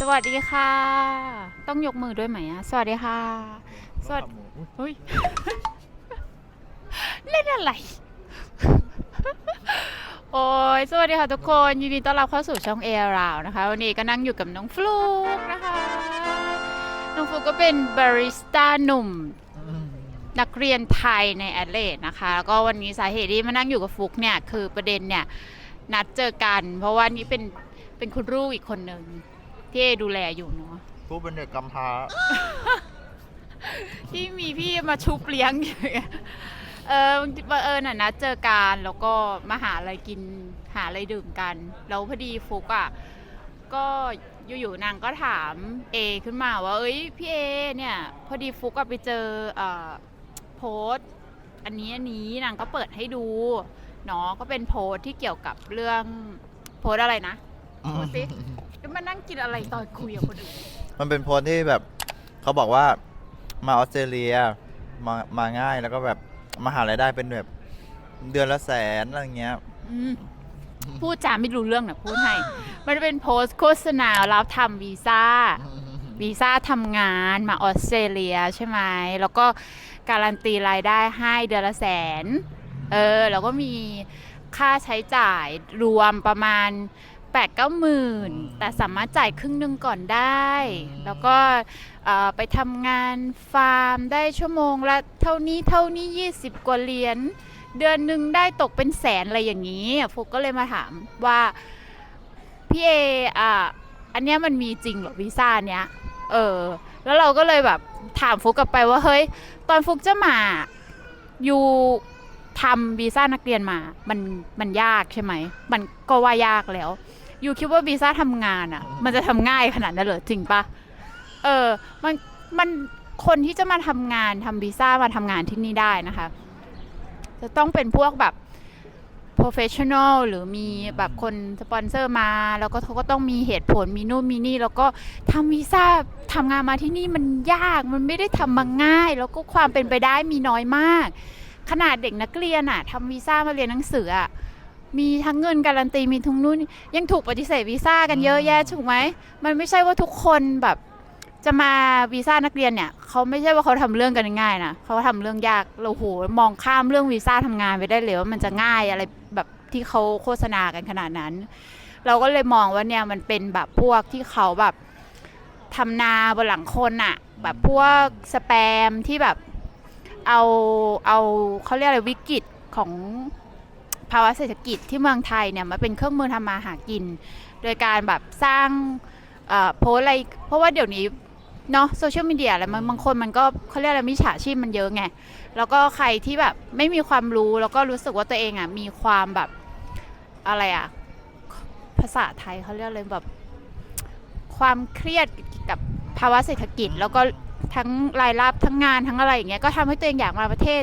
สวัสดีค่ะ ต้องยกมือด้วยไหมอะสวัสดีค่ะ สวัสดีเฮ้ย เล่นอะไร โอ้ยสวัสดีค่ะทุกคน ยินดีต้อนรับเข้าสู่ช่องเอราวนะคะ วันนี้ก็นั่งอยู่กับน้องฟลุกนะคะ น้องฟลุกก็เป็นบาริสต้าหนุ่มนักเรียนไทยในแอดเลดนะคะแล้วก็วันนี้สาเหตุที่มานั่งอยู่กับฟุกเนี่ย คือประเด็นเนี่ย นัดเจอกัน เพราะว่านี่เป็นเป็นคุณลูกอีกคนหนึ่ง ที่เอดูแลอยู่เนาะผู้เป็นเด็กกำพร้า ที่มีพี่มาชุบเลี้ยงอย่างเงี้ยเออบังเออน่ะนัดเจอกันแล้วก็มาหาอะไรกินหาอะไรดื่มกัน แล้วพอดีฟุกอะก็อยู่ๆนางก็ถามเอขึ้นมาว่าเอ้ยพี่เอเนี่ยพอดีฟุกอะไปเจอเอ่อโพสต์อันนี้อันนี้นางก็เปิดให้ดูเนาะก็เป็นโพสต์ที่เกี่ยวกับเรื่องโพสต์อะไรนะโพสต์สิ ก็มานั่งกินอะไรตอนคุยกับคนอื่นมันเป็นโพสต์ที่แบบเขาบอกว่ามาออสเตรเลียมามาง่ายแล้วก็แบบมาหารายได้เป็นแบบเดือนละแสนอะไรเงี้ย อืมพูดจาไม่รู้เรื่องนะพูดให้ มันเป็นโพสต์โฆษณารับทำวีซ่า วีซ่าทำงานมาออสเตรเลียใช่ไหม แล้วก็การันตีรายได้ให้เดือนละแสน เออ แล้วก็มีค่าใช้จ่ายรวมประมาณ 8ปดเก้าหมื่นแต่สามารถจ่ายครึ่งหนึ่งก่อนได้ แล้วก็ไปทำงานฟาร์มได้ชั่วโมงละเท่านี้เท่านี้ 20 กว่าเหรียญเดือนหนึ่งได้ตกเป็นแสนอะไรอย่างนี้ฟุกก็เลยมาถามว่า พี่เออะอันเนี้ยมันมีจริงเหรอวีซ่าเนี้ยเออ แล้วเราก็เลยแบบถามฟุกกลับไปว่าเฮ้ย ตอนฟุกจะมาอยู่ทำวีซ่านักเรียนมา มันมันยากใช่ไหม มันก็ว่ายากแล้ว ยู่คิดว่าวีซ่าทำงานอะ มันจะทำง่ายขนาดนั้นเหรอจริงปะเออมันมันคนที่จะมาทำงานทำวีซ่ามาทำงานที่นี่ได้นะคะ จะต้องเป็นพวกแบบ professional หรือมีแบบคนสปอนเซอร์มา แล้วก็เขาก็ต้องมีเหตุผลมีนู่นมีนี่ แล้วก็ทำวีซ่าทำงานมาที่นี่มันยากมันไม่ได้ทำมาง่าย แล้วก็ความเป็นไปได้มีน้อยมาก ขนาดเด็กนักเรียนอะทำวีซ่ามาเรียนหนังสืออะ มีทั้งเงินการันตีมีทั้งนู่นยังถูกปฏิเสธวีซ่ากันเยอะแยะถูกไหมมันไม่ใช่ว่าทุกคนแบบจะมาวีซ่านักเรียนเนี่ยเขาไม่ใช่ว่าเขาทำเรื่องกันง่ายนะเขาทำเรื่องยากเราโหมองข้ามเรื่องวีซ่าทำงานไปได้เลยว่ามันจะง่ายอะไรแบบที่เขาโฆษณากันขนาดนั้น เราก็เลยมองว่าเนี่ยมันเป็นแบบพวกที่เขาแบบทำนาบนหลังคนอะแบบพวกสแปมที่แบบเอาเอาเขาเรียกอะไรวิกฤตของ ภาวะเศรษฐกิจที่เมืองไทยเนี่ยมาเป็นเครื่องมือทำมาหากิน โดยการแบบสร้างโพสอะไร เพราะว่าเดี๋ยวนี้เนาะโซเชียลมีเดียอะไรบางคนมันก็เขาเรียกอะไรมิจฉาชีพมันเยอะไง แล้วก็ใครที่แบบไม่มีความรู้แล้วก็รู้สึกว่าตัวเองอะมีความแบบอะไรอะภาษาไทยเขาเรียกอะไรแบบความเครียดกับภาวะเศรษฐกิจ แล้วก็ทั้งรายรับทั้งงานทั้งอะไรอย่างเงี้ยก็ทำให้ตัวเองอยากมาประเทศ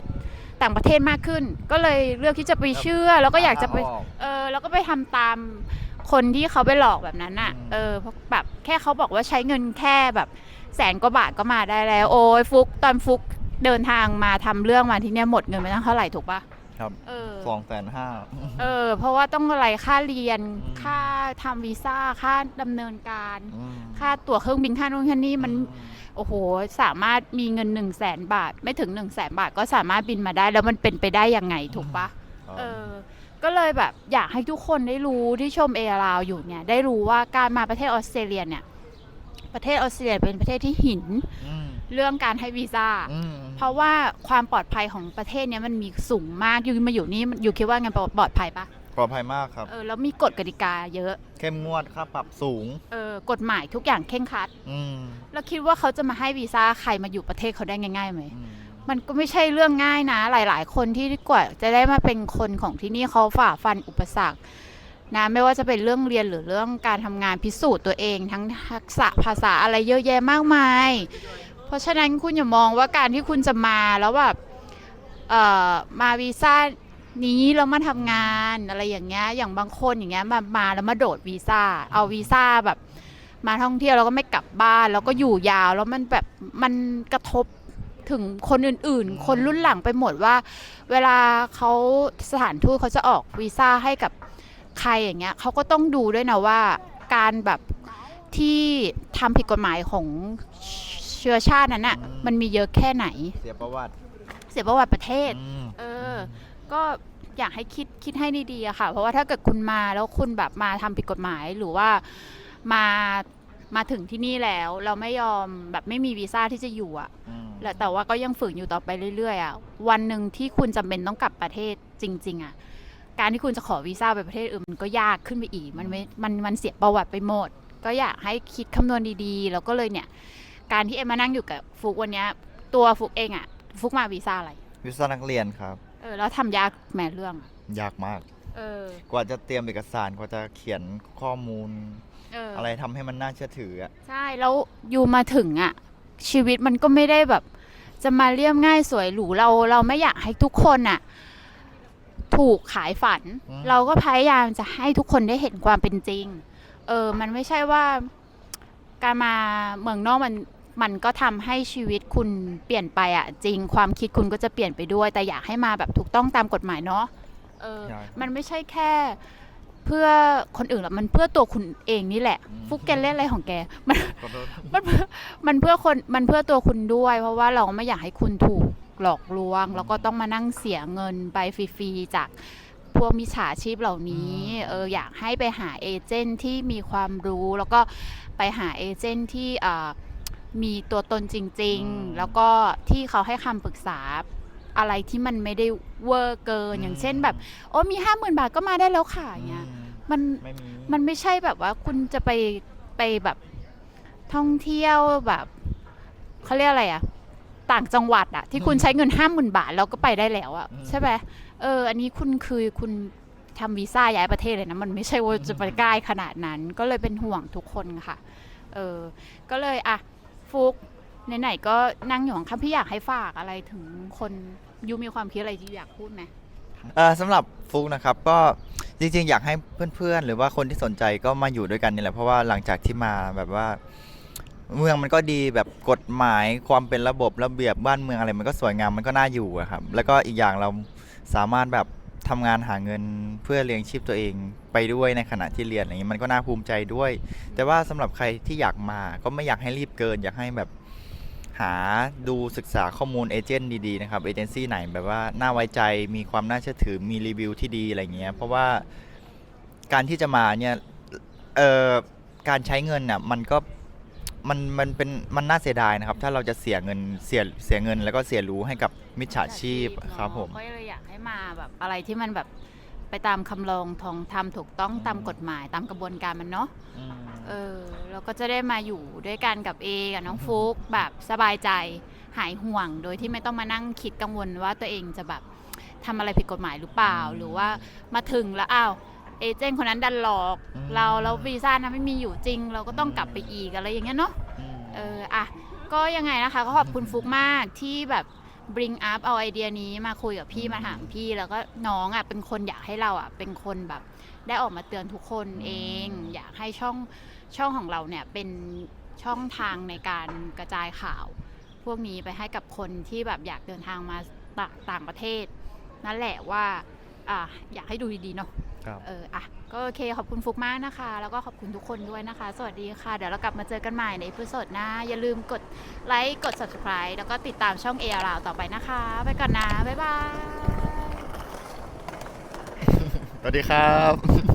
ต่างประเทศมากขึ้น ก็เลยเลือกที่จะไปเชื่อ แล้วก็อยากจะไปเออแล้วก็ไปทำตามคนที่เขาไปหลอกแบบนั้นอะอืมเออเพราะแบบแค่เขาบอกว่าใช้เงินแค่แบบแสนกว่าบาทก็มาได้แล้ว โอ้ยฟุกตอนฟุกเดินทางมาทำเรื่องมาที่เนี่ยหมดเงินไปตั้งเท่าไหร่ถูกปะ ครับเออ สองแสนห้า เออ เพราะว่าต้องอะไรค่าเรียนค่าทำวีซ่า ค่าดำเนินการ ค่าตั๋วเครื่องบิน ค่านู่นค่านี่มัน โอ้โห สามารถมีเงิน1นึ่งแสนบาท ไม่ถึง1นึ่งแสนบาทก็สามารถบินมาได้ แล้วมันเป็นไปได้ยังไงถูกปะ เออ ก็เลยแบบอยากให้ทุกคนได้รู้ที่ชมเอราวอยู่เนี่ย ได้รู้ว่าการมาประเทศออสเตรเลียเนี่ย ประเทศออสเตรเลียเป็นประเทศที่หิน เรื่องการให้วีซ่าเพราะว่าความปลอดภัยของประเทศเนี้ยมันมีสูงมากอยู่มาอยู่นี่อยู่คิดว่าไงปลอดภัยปะปลอดภัยมากครับ เออแล้วมีกฎกติกาเยอะเข้มงวดค่าปรับสูง เออกฎหมายทุกอย่างเคร่งครัด อืมแล้วคิดว่าเขาจะมาให้วีซ่าใครมาอยู่ประเทศเขาได้ง่ายๆไหม อืมมันก็ไม่ใช่เรื่องง่ายนะ หลายๆ คนที่กว่าจะได้มาเป็นคนของที่นี่เขาฝ่าฟันอุปสรรคนะไม่ว่าจะเป็นเรื่องเรียนหรือเรื่องการทำงานพิสูจน์ตัวเอง ทั้งทักษะภาษาอะไรเยอะแยะมากมาย เพราะฉะนั้นคุณอย่ามองว่าการที่คุณจะมาแล้วแบบเอ่อมาวีซ่านี้แล้วมาทำงานอะไรอย่างเงี้ยอย่างบางคนอย่างเงี้ยมามาแล้วมาโดดวีซ่าเอาวีซ่าแบบ มาท่องเที่ยวแล้วก็ไม่กลับบ้านแล้วก็อยู่ยาวแล้วมันแบบมันกระทบถึงคนอื่นๆ คนรุ่นหลังไปหมดว่า เวลาเขาสถานทูตเขาจะออกวีซ่าให้กับใครอย่างเงี้ยเขาก็ต้องดูด้วยนะว่าการแบบที่ทำผิดกฎหมายของ เชื้อชาตินั้นอะมันมีเยอะแค่ไหน เสียประวัติเสียประวัติประเทศ อืม เออ ก็อยากให้คิดคิดให้ดีๆอะค่ะ เพราะว่าถ้าเกิดคุณมาแล้วคุณแบบมาทำผิดกฎหมายหรือว่ามามาถึงที่นี่แล้ว เราไม่ยอมแบบไม่มีวีซ่าที่จะอยู่อะอืมแล้วแต่ว่าก็ยังฝืนอยู่ต่อไปเรื่อยๆอะวันหนึ่งที่คุณจำเป็นต้องกลับประเทศจริง ๆอะการที่คุณจะขอวีซ่าไปประเทศอื่นมันก็ยากขึ้นไปอีกมันไม่มันมันเสียประวัติไปหมด ก็อยากให้คิดคำนวณดีๆ แล้วก็เลยเนี่ย การที่เอ็มมานั่งอยู่กับฟุกวันเนี้ย ตัวฟุกเองอะฟุกมาวีซ่าอะไรวิซ่านักเรียนครับ เออแล้วทำยากแหม่เรื่องอะยากมาก เออ กว่าจะเตรียมเอกสารกว่าจะเขียนข้อมูล เออ อะไรทำให้มันน่าเชื่อถืออะใช่แล้วอยู่มาถึงอะ่ะ ชีวิตมันก็ไม่ได้แบบ จะมาเรียบง่ายสวยหรูเราเราไม่อยากให้ทุกคนอะ่ะ ถูกขายฝัน เราก็พยายามจะให้ทุกคนได้เห็นความเป็นจริง เออ มันไม่ใช่ว่า การมาเมืองนอกมัน มันก็ทำให้ชีวิตคุณเปลี่ยนไปอะ่ะจริงความคิดคุณก็จะเปลี่ยนไปด้วย แต่อยากให้มาแบบถูกต้องตามกฎหมายเนาะเออใช่มันไม่ใช่แค่เพื่อคนอื่นหรอกมันเพื่อตัวคุณเองนี่แหละ ฟุกแกเล่นอะไรของแกมันขอโทษมันเพื่อมันเพื่อคนมันเพื่อตัวคุณด้วย เพราะว่าเราไม่อยากให้คุณถูกหลอกลวง แล้วก็ต้องมานั่งเสียเงินไปฟรีๆจากพวกมิจฉาชีพเหล่านี้อืมเอออยากให้ไปหาเอเจนต์ที่มีความรู้ แล้วก็ไปหาเอเจนต์ที่อ่า มีตัวตนจริง ๆ แล้วก็ที่เขาให้คำปรึกษาอะไรที่มันไม่ได้เวอร์เกิน อย่างเช่นแบบ โอ้มีห้าหมื่นบาทก็มาได้แล้วค่ะอย่างเงี้ยอืมมันไม่มีมันไม่ใช่แบบว่าคุณจะไปไปแบบท่องเที่ยวแบบเขาเรียกอะไรอะต่างจังหวัดอะที่คุณใช้เงินห้าหมื่นบาทแล้วก็ไปได้แล้วอะใช่ไหมเออ อันนี้คุณคือคุณทำวีซ่าย้ายประเทศเลยนะ มันไม่ใช่ว่าจะไปใกล้ขนาดนั้น ก็เลยเป็นห่วงทุกคนค่ะ เออ ก็เลยอะ ฟุกไหนๆก็นั่งอยู่ข้างๆพี่อยากให้ฝากอะไรถึงคนยูมีความคิดอะไรที่อยากพูดไหมเอ่อสำหรับฟุกนะครับก็จริงๆ อยากให้เพื่อนๆ หรือว่าคนที่สนใจก็มาอยู่ด้วยกันนี่แหละเพราะว่าหลังจากที่มาแบบว่า เมืองมันก็ดีแบบกฎหมายความเป็นระบบระเบียบบ้านเมืองอะไร มันก็สวยงามมันก็น่าอยู่อะครับแล้วก็อีกอย่างเราสามารถแบบ ทำงานหาเงินเพื่อเลี้ยงชีพตัวเองไปด้วยในขณะที่เรียนอะไรอย่างนี้มันก็น่าภูมิใจด้วย แต่ว่าสำหรับใครที่อยากมาก็ไม่อยากให้รีบเกิน อยากให้แบบหาดูศึกษาข้อมูลเอเจนต์ดีๆนะครับเอเจนซี่ไหนแบบว่าน่าไว้ใจมีความน่าเชื่อถือมีรีวิวที่ดีอะไรเงี้ยเพราะว่าการที่จะมาเนี่ยเอ่อการใช้เงินน่ะมันก็มันมันเป็นมันน่าเสียดายนะครับ ถ้าเราจะเสียเงินเสียเสียเงินแล้วก็เสียรู้ให้กับ มิจฉาชีพครับผม ก็เลยอยากให้มาแบบอะไรที่มันแบบไปตามคำลองทองทำถูกต้องตามกฎหมายตามกระบวนการมันเนาะอืมเออเราก็จะได้มาอยู่ด้วยกันกับเอกับน้องฟุกแบบสบายใจหายห่วง โดยที่ไม่ต้องมานั่งคิดกังวลว่าตัวเองจะแบบทำอะไรผิดกฎหมายหรือเปล่า หรือว่ามาถึงแล้วอ้าวเอเจนต์คนนั้นดันหลอก เราแล้ววีซ่านั้นไม่มีอยู่จริง เราก็ต้องกลับไปอีกอะไรอย่างเงี้ยเนาะอืมเอออะก็ยังไงนะคะ ก็ขอบคุณฟุกมากที่แบบ bring up เอาไอเดียนี้มาคุยกับพี่มาถามพี่ แล้วก็น้องอะเป็นคนอยากให้เราอะเป็นคนแบบได้ออกมาเตือนทุกคนเอง อยากให้ช่องช่องของเราเนี่ยเป็นช่องทางในการกระจายข่าว พวกนี้ไปให้กับคนที่แบบอยากเดินทางมาต่างต่างประเทศ นั่นแหละว่าอะอยากให้ดูดีๆเนาะ ครับ เอออะก็โอเคขอบคุณฟุกมากนะคะ แล้วก็ขอบคุณทุกคนด้วยนะคะ สวัสดีค่ะ เดี๋ยวเรากลับมาเจอกันใหม่ในพิโซดหน้า อย่าลืมกดไลค์กด subscribe แล้วก็ติดตามช่องเอราวต่อไปนะคะ ไปก่อนนะ บ๊ายบาย สวัสดีครับ